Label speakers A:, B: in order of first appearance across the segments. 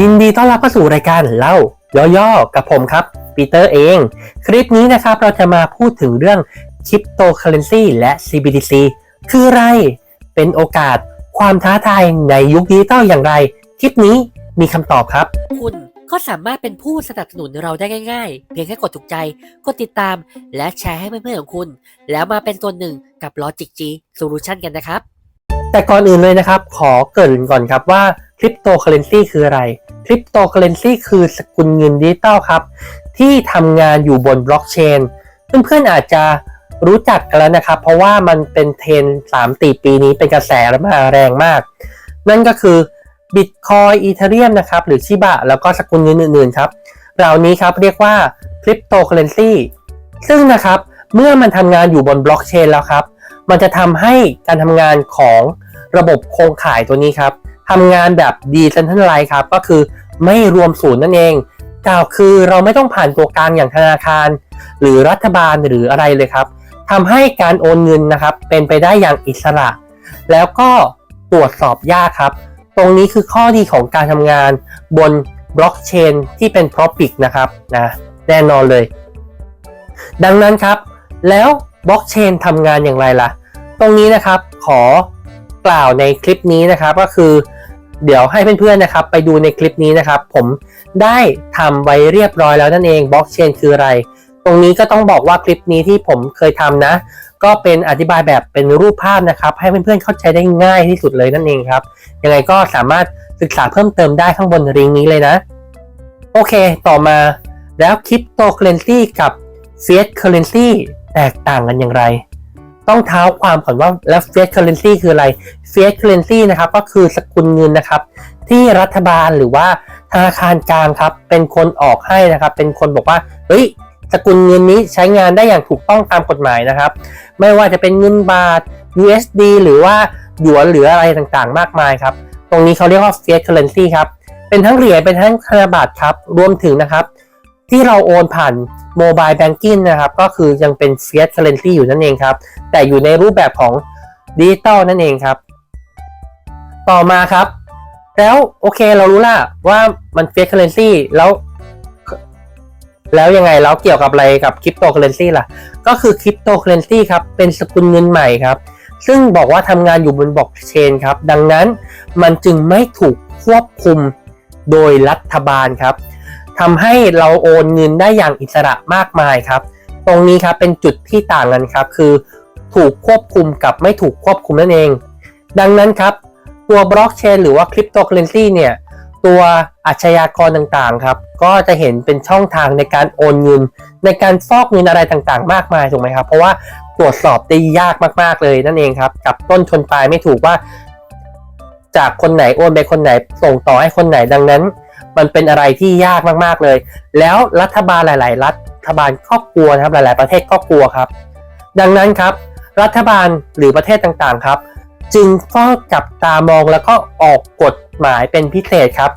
A: ยินดีต้อนรับเข้าสู่รายการเล่าย่อๆกับผมครับปีเตอร์เอง คลิปนี้นะครับเราจะมาพูดถึงเรื่องคริปโตเคอเรนซีและ CBDC คืออะไร เป็นโอกาสความท้าทายในยุคดิจิตอลอย่างไร คลิปนี้มีคำตอบครับ
B: คุณก็สามารถเป็นผู้สนับสนุนเราได้ง่าย ๆ เพียงแค่กดถูกใจ กดติดตาม และแชร์ให้เพื่อนๆของคุณ แล้วมาเป็นส่วหนึ่งกับ Logic G Solution กันนะครับ
A: แต่ก่อนอื่นเลยนะครับ ขอเกริ่นก่อนครับว่าคริปโตเคอเรนซีคืออะไรคริปโตเคอเรนซีคือสกุลเงินดิจิตอลครับ ที่ทำงานอยู่บนบล็อกเชนเพื่อนๆอาจจะรู้จักกันแล้วนะครับ เพราะว่ามันเป็นเทรนสามตีปีนี้เป็นกระแสและมาแรงมาก นั่นก็คือ Bitcoin Ethereum นะครับ หรือชิบะ แล้วก็สกุลเงินอื่นๆครับ เหล่านี้ครับเรียกว่าคริปโตเคอเรนซีซึ่งนะครับ เมื่อมันทำงานอยู่บนบล็อกเชนแล้วครับ มันจะทำให้การทำงานของระบบโครงข่ายตัวนี้ครับทำงานแบบ decentralized ครับ ก็คือไม่รวมศูนย์นั่นเองกล่าวคือเราไม่ต้องผ่านตัวกลางอย่างธนาคาร หรือรัฐบาลหรืออะไรเลยครับทำให้การโอนเงินนะครับ เป็นไปได้อย่างอิสระ แล้วก็ตรวจสอบยากครับ ตรงนี้คือข้อดีของการทำงานบนบล็อกเชนที่เป็น p r o p i c นะครับนะแน่นอนเลย ดังนั้นครับ แล้ว บล็อกเชนทำงานอย่างไรล่ะ ตรงนี้นะครับขอกล่าวในคลิปนี้นะครับก็คือ เดี๋ยวให้เพื่อนๆนะครับ ไปดูในคลิปนี้นะครับ ผมได้ทำไว้เรียบร้อยแล้วนั่นเองบล็อกเชนคืออะไร ตรงนี้ก็ต้องบอกว่าคลิปนี้ที่ผมเคยทำนะ ก็เป็นอธิบายแบบเป็นรูปภาพนะครับ ให้เพื่อนๆเข้าใจได้ง่ายที่สุดเลยนั่นเองครับยังไงก็สามารถศึกษาเพิ่มเติมได้ข้างบนลิงก์นี้เลยนะ โอเค ต่อมาแล้วคริปโตเคอเรนซีกับเฟียสเคอเรนซี แตกต่างกันอย่างไร ต้องเท้าความก่อนว่าแล้วเฟียสเคอเรนซีคืออะไรเฟียสเคอเรนซีนะครับก็คือสกุลเงินนะครับ ที่รัฐบาลหรือว่าธนาคารกลางครับเป็นคนออกให้นะครับ เป็นคนบอกว่าเฮ้ยสกุลเงินนี้ใช้งานได้อย่างถูกต้องตามกฎหมายนะครับ ไม่ว่าจะเป็นเงินบาท USD หรือว่าหยวนหรืออะไรต่างๆ มากมายครับ ตรงนี้เขาเรียกว่า fiat currency ครับ เป็นทั้งเหรียญเป็นทั้งธนบัตรครับ รวมถึงนะครับ ที่เราโอนผ่าน โมบายแบงกิ้งนะครับ ก็คือยังเป็น fiat currency อยู่นั่นเองครับ แต่อยู่ในรูปแบบของดิจิตอลนั่นเองครับ ต่อมาครับ แล้วโอเคเรารู้ละว่ามัน fiat currency แล้ว แล้วยังไงแล้วเกี่ยวกับอะไรกับคริปโตเคเรนซีล่ะ ก็คือคริปโตเคเรนซีครับ เป็นสกุลเงินใหม่ครับ ซึ่งบอกว่าทำงานอยู่บนบล็อกเชนครับ ดังนั้นมันจึงไม่ถูกควบคุมโดยรัฐบาลครับ ทำให้เราโอนเงินได้อย่างอิสระมากมายครับ ตรงนี้ครับเป็นจุดที่ต่างกันครับ คือ ถูกควบคุมกับไม่ถูกควบคุมนั่นเอง ดังนั้นครับตัวบล็อกเชนหรือว่าคริปโตเคอเรนซีเนี่ยตัวอาชญากรต่างๆครับ ก็จะเห็นเป็นช่องทางในการโอนเงิน ในการฟอกเงินอะไรต่างๆ มากมายถูกไหมครับ เพราะว่าตรวจสอบได้ยากมากๆเลยนั่นเองครับ กับต้นชนปลายไม่ถูกว่า จากคนไหนโอนไปคนไหนส่งต่อให้คนไหนดังนั้น มันเป็นอะไรที่ยากมากๆเลย แล้วรัฐบาลหลาย ๆ รัฐบาลก็กลัวนะครับหลาย ๆ ประเทศก็กลัวครับ ดังนั้นครับ รัฐบาลหรือประเทศต่างๆครับ จึงเฝ้าจับตามองแล้วก็ออกกฎหมายเป็นพิเศษครับ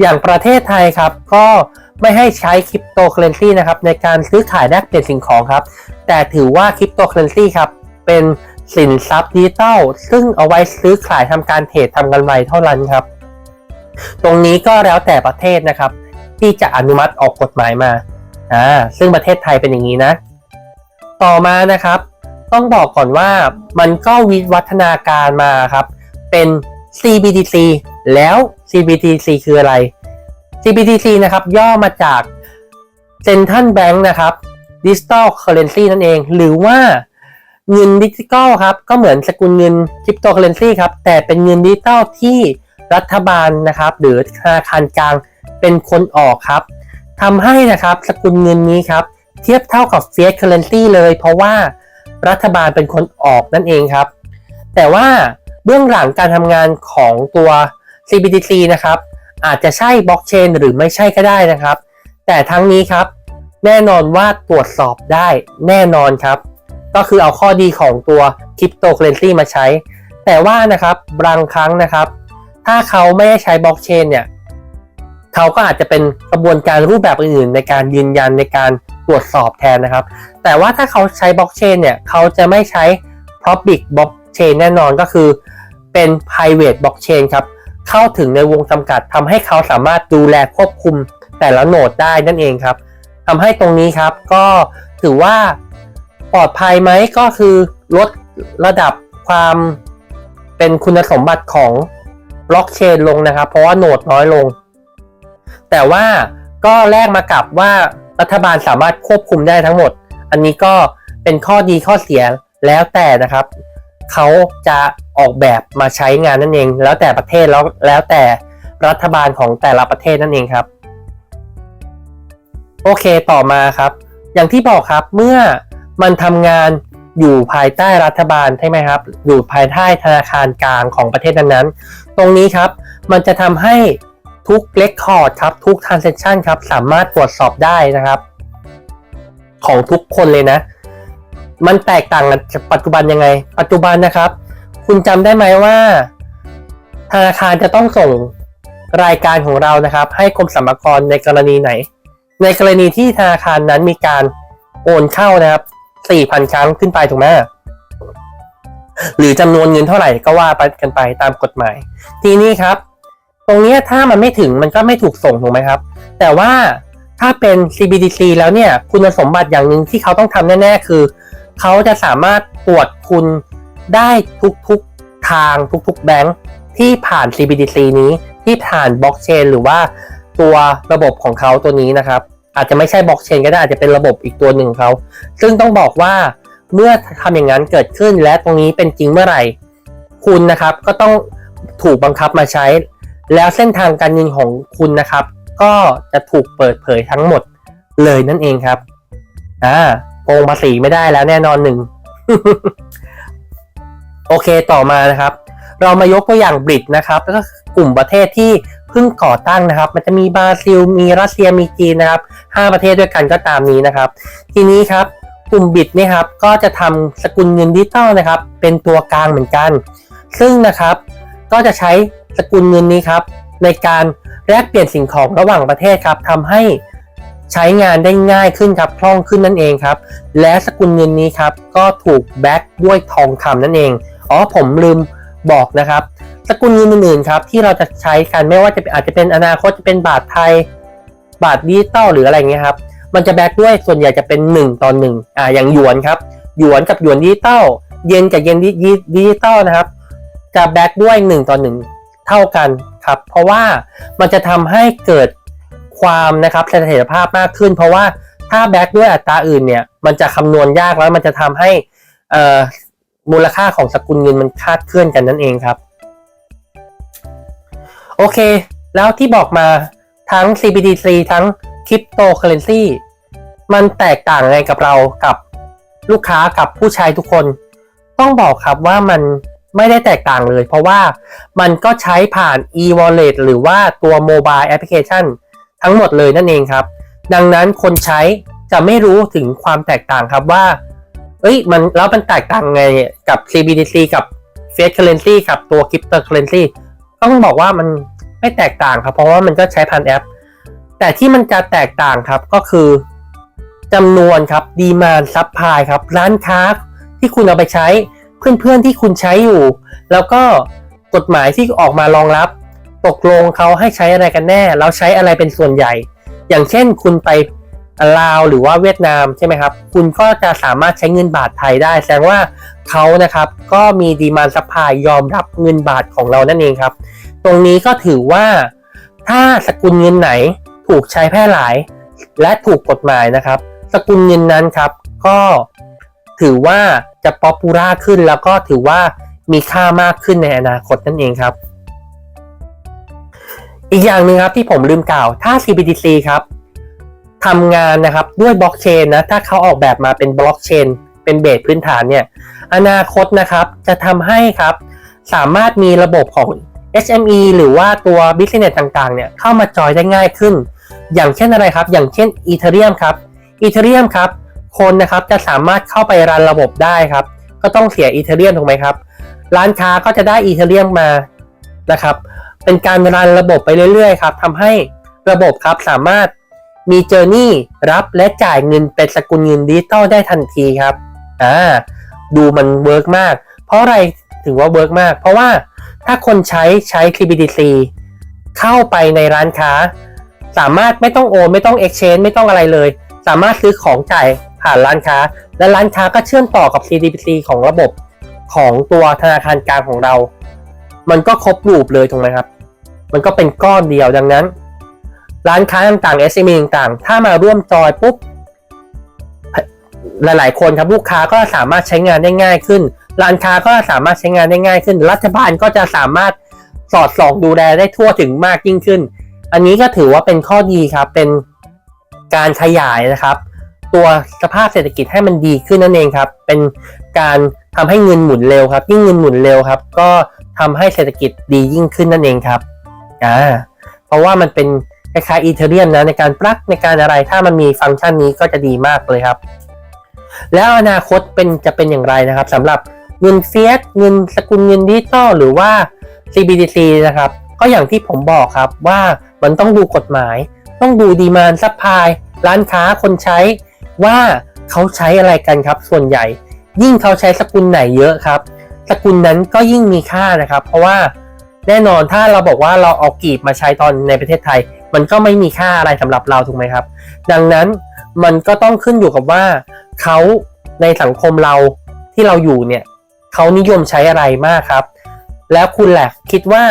A: อย่างประเทศไทยครับก็ไม่ให้ใช้คริปโตเคเรนซีนะครับในการซื้อขายแลกเปลี่ยนสิ่งของครับ แต่ถือว่าคริปโตเคเรนซีครับเป็นสินทรัพย์ดิจิตอลซึ่งเอาไว้ซื้อขายทำการเทรดทำกำไรเท่านั้นครับ ตรงนี้ก็แล้วแต่ประเทศนะครับ ที่จะอนุมัติออกกฎหมายมาอ่าซึ่งประเทศไทยเป็นอย่างนี้นะ ต่อมานะครับ ต้องบอกก่อนว่ามันก็วิวัฒนาการมาครับ เป็น CBDC แล้ว CBDC คืออะไร CBDC นะครับ ย่อมาจาก Central Bank นะครับ Digital Currency นั่นเอง หรือว่าเงินดิจิตอลครับ ก็เหมือนสกุลเงินคริปโตเคอเรนซีครับ แต่เป็นเงินดิจิตอลที่ รัฐบาลนะครับ หรือธนาคารกลางเป็นคนออกครับทำให้นะครับสกุลเงินนี้ครับเทียบเท่ากับ Fiat Currency เลย เพราะว่ารัฐบาลเป็นคนออกนั่นเองครับ แต่ว่าเบื้องหลังการทำงานของตัว CBDC นะครับ อาจจะใช่บล็อกเชนหรือไม่ใช่ก็ได้นะครับ แต่ทั้งนี้ครับ แน่นอนว่าตรวจสอบได้แน่นอนครับ ก็คือเอาข้อดีของตัวคริปโตเคอเรนซีมาใช้ แต่ว่านะครับบางครั้งนะครับ ถ้าเขาไม่ได้ใช้บล็อกเชนเนี่ยเขาก็อาจจะเป็นกระบวนการรูปแบบอื่นๆในการยืนยันในการตรวจสอบแทนนะครับ แต่ว่าถ้าเขาใช้บล็อกเชนเนี่ยเขาจะไม่ใช้ Public Blockchain แน่นอนก็คือเป็น private blockchain ครับเข้าถึงในวงจำกัดทำให้เขาสามารถดูแลควบคุมแต่ละโหนดได้นั่นเองครับทำให้ตรงนี้ครับก็ถือว่าปลอดภัยไหมก็คือลดระดับความเป็นคุณสมบัติของ บล็อกเชนลงนะครับ เพราะว่าโหนดน้อยลง แต่ว่าก็แลกมากับว่ารัฐบาลสามารถควบคุมได้ทั้งหมด อันนี้ก็เป็นข้อดีข้อเสียแล้วแต่นะครับเขาจะออกแบบมาใช้งานนั่นเอง แล้วแต่ประเทศแล้วแล้วแต่รัฐบาลของแต่ละประเทศนั่นเองครับโอเคต่อมาครับ อย่างที่บอกครับเมื่อมันทำงานอยู่ภายใต้รัฐบาลใช่ไหมครับ อยู่ภายใต้ธนาคารกลางของประเทศนั้น ตรงนี้ครับ มันจะทำให้ทุกเ e คคอร์ดครับ ทุก transaction ครับ สามารถตรวจสอบได้นะครับ ของทุกคนเลยนะ มันแตกต่างกันปัจจุบันยังไง ปัจจุบันนะครับ คุณจำได้ไหมว่า ธนาคารจะต้องส่งรายการของเรานะครับ ให้กรมสรรพากรในกรณีไหน ในกรณีที่ธนาคารนั้นมีการโอนเข้านะครับ4,000 ครั้งขึ้นไปถูกไหม หรือจำนวนเงินเท่าไหร่ก็ว่าไปกันไปตามกฎหมาย ทีนี้ครับ ตรงนี้ถ้ามันไม่ถึงมันก็ไม่ถูกส่งถูกไหมครับ แต่ว่าถ้าเป็น CBDC แล้วเนี่ยคุณสมบัติอย่างหนึ่งที่เขาต้องทำแน่ ๆ คือ เขาจะสามารถตรวจคุณได้ทุกๆทางทุกๆแบงค์ที่ผ่าน CBDC นี้ที่ผ่านบล็อกเชนหรือว่าตัวระบบของเขาตัวนี้นะครับ อาจจะไม่ใช่บล็อกเชนก็ได้อาจจะเป็นระบบอีกตัวหนึ่งของเขา ซึ่งต้องบอกว่า เมื่อทำอย่างนั้นเกิดขึ้นและตรงนี้เป็นจริงเมื่อไหร่ คุณนะครับก็ต้องถูกบังคับมาใช้ แล้วเส้นทางการเงินของคุณนะครับ ก็จะถูกเปิดเผยทั้งหมดเลยนั่นเองครับอ่าโกงภาษีไม่ได้แล้วแน่นอนหนึ่งโอเคต่อมานะครับ เรามายกตัวอย่างบริตนะครับ แล้วก็กลุ่มประเทศที่เพิ่งก่อตั้งนะครับ มันจะมีบราซิล มีรัสเซียมีจีนนะครับห้าประเทศด้วยกันก็ตามนี้นะครับ ทีนี้ครับ กลุ่มบิตนี่ยครับก็จะทำสกุลเงินดิจิตอลนะครับ เป็นตัวกลางเหมือนกัน ซึ่งนะครับก็จะใช้สกุลเงินนี้ครับ ในการแลกเปลี่ยนสิ่งของระหว่างประเทศครับทำให้ใช้งานได้ง่ายขึ้นครับคล่องขึ้นนั่นเองครับ และสกุลเงินนี้ครับก็ถูกแบ็กด้วยทองคำนั่นเองอ๋อผมลืมบอกนะครับ สกุลเงินอื่นๆครับที่เราจะใช้กันไม่ว่าจะอาจจะเป็นอนาคตจะเป็นบาทไทย บาทดิจิตอลหรืออะไรเงี้ยครับ มันจะแบ็กด้วยส่วนใหญ่จะเป็น 1ต่อ1อ่าอย่างหยวนครับหยวนกับหยวนดิจิตอลเยนกับเยนดิจิตอลนะครับ จะแบ็กด้วย 1 ต่อ 1 เท่ากันครับ เพราะว่ามันจะทำให้เกิดความนะครับเสถียรภาพมากขึ้น เพราะว่าถ้าแบ็กด้วยอัตราอื่นเนี่ยมันจะคำนวณยากแล้วมันจะทำให้อ่อมูลค่าของสกุลเงินมันคาดเคลื่อนกันนั่นเองครับ โอเค แล้วที่บอกมาทั้ง CBDC ทั้ง Cryptocurrency มันแตกต่างไงกับเรากับลูกค้ากับผู้ใช้ทุกคน ต้องบอกครับว่ามันไม่ได้แตกต่างเลย เพราะว่ามันก็ใช้ผ่าน e-wallet หรือว่าตัว mobile application ทั้งหมดเลยนั่นเองครับ ดังนั้นคนใช้จะไม่รู้ถึงความแตกต่างครับว่า เอ้ยมันแล้วมันแตกต่างไงกับ CBDC กับ Fiat Currency กับตัว Cryptocurrency ต้องบอกว่ามันไม่แตกต่างครับ เพราะว่ามันก็ใช้ผ่านแอป แต่ที่มันจะแตกต่างครับก็คือ จำนวนครับดีมานซับพลายครับร้านค้าที่คุณเอาไปใช้เพื่อนๆที่คุณใช้อยู่ แล้วก็กฎหมายที่ออกมารองรับ ตกลงเขาให้ใช้อะไรกันแน่ แล้วใช้อะไรเป็นส่วนใหญ่ อย่างเช่นคุณไปลาวหรือว่าเวียดนามใช่ไหมครับ คุณก็จะสามารถใช้เงินบาทไทยได้ แสดงว่าเขานะครับก็มีดีมานซัพพลายยอมรับเงินบาทของเรานั่นเองครับ ตรงนี้ก็ถือว่าถ้าสกุลเงินไหนถูกใช้แพร่หลาย และถูกกฎหมายนะครับ สกุลเงินนั้นครับ ก็ถือว่าจะป๊อปปูล่าขึ้นแล้วก็ถือว่ามีค่ามากขึ้นในอนาคตนั่นเองครับ อีกอย่างหนึ่งครับที่ผมลืมกล่าว ถ้า CBDC ครับทำงานนะครับด้วยบล็อกเชนนะถ้าเขาออกแบบมาเป็นบล็อกเชนเป็นเบสพื้นฐานเนี่ยอนาคตนะครับจะทำให้ครับสามารถมีระบบของ SME หรือว่าตัว Business ต่างๆเนี่ยเข้ามาจอยได้ง่ายขึ้น อย่างเช่นอะไรครับ อย่างเช่น Ethereum ครับ Ethereum ครับ คนนะครับจะสามารถเข้าไปรันระบบได้ครับ ก็ต้องเสีย Ethereum ถูกไหมครับ ร้านค้าก็จะได้ Ethereum มมานะครับ เป็นการรันระบบไปเรื่อยๆครับทำให้ระบบครับสามารถมีเจอร์นี่รับและจ่ายเงินเป็นสกุลเงินดิจิตอลได้ทันทีครับอ่าดูมันเวิร์กมาก เพราะอะไรถึงว่าเวิร์กมาก เพราะว่าถ้าคนใช้ใช้ CBDC เข้าไปในร้านค้า สามารถไม่ต้องโอนไม่ต้อง exchange ไม่ต้องอะไรเลย สามารถซื้อของจ่ายผ่านร้านค้า และร้านค้าก็เชื่อมต่อกับ CBDC ของระบบของตัวธนาคารกลางของเรา มันก็ครบรูปเลยถูกไหมครับ มันก็เป็นก้อนเดียวดังนั้น ร้านค้าต่างๆ SME ต่างๆ ถ้ามาร่วมจอยปุ๊บหลาย ๆ คนครับลูกค้าก็สามารถใช้งานได้ง่ายขึ้น ร้านค้าก็สามารถใช้งานได้ง่ายขึ้น รัฐบาลก็จะสามารถสอดส่องดูแลได้ทั่วถึงมากยิ่งขึ้น อันนี้ก็ถือว่าเป็นข้อดีครับเป็น การขยายนะครับ ตัวสภาพเศรษฐกิจให้มันดีขึ้นนั่นเองครับ เป็นการทำให้เงินหมุนเร็วครับ ยิ่งเงินหมุนเร็วครับ ก็ทำให้เศรษฐกิจดียิ่งขึ้นนั่นเองครับอ่าเพราะว่ามันเป็นคล้ายๆอีเทเรียมนะในการปลักในการอะไรถ้ามันมีฟังก์ชันนี้ก็จะดีมากเลยครับ แล้วอนาคตเป็นจะเป็นอย่างไรนะครับสำหรับเงินเฟียสเงินสกุลเงินดิจิตอลหรือว่า CBDC นะครับ ก็อย่างที่ผมบอกครับว่ามันต้องดูกฎหมาย ต้องดูดีมานซัพพลาย ร้านค้าคนใช้ว่าเขาใช้อะไรกันครับ ส่วนใหญ่ ยิ่งเขาใช้สกุลไหนเยอะครับ สกุลนั้นก็ยิ่งมีค่านะครับ เพราะว่าแน่นอนถ้าเราบอกว่าเราเอากีบมาใช้ตอนในประเทศไทย มันก็ไม่มีค่าอะไรสำหรับเราถูกไหมครับ ดังนั้นมันก็ต้องขึ้นอยู่กับว่าเขาในสังคมเราที่เราอยู่เนี่ยเขานิยมใช้อะไรมากครับ แล้วคุณแหละคิดว่า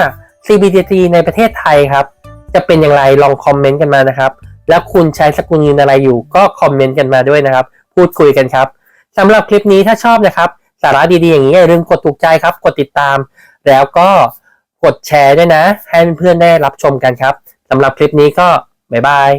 A: CBDC ในประเทศไทยครับ จะเป็นอย่างไรลองคอมเมนต์กันมานะครับ แล้วคุณใช้สกุลเงินอะไรอยู่ ก็คอมเมนต์กันมาด้วยนะครับ พูดคุยกันครับสำหรับคลิปนี้ถ้าชอบนะครับ สาระดีๆอย่างนี้อย่าลืมกดถูกใจครับ กดติดตาม แล้วก็กดแชร์ด้วยนะ ให้เพื่อนๆได้รับชมกันครับสำหรับคลิปนี้ก็บ๊ายบาย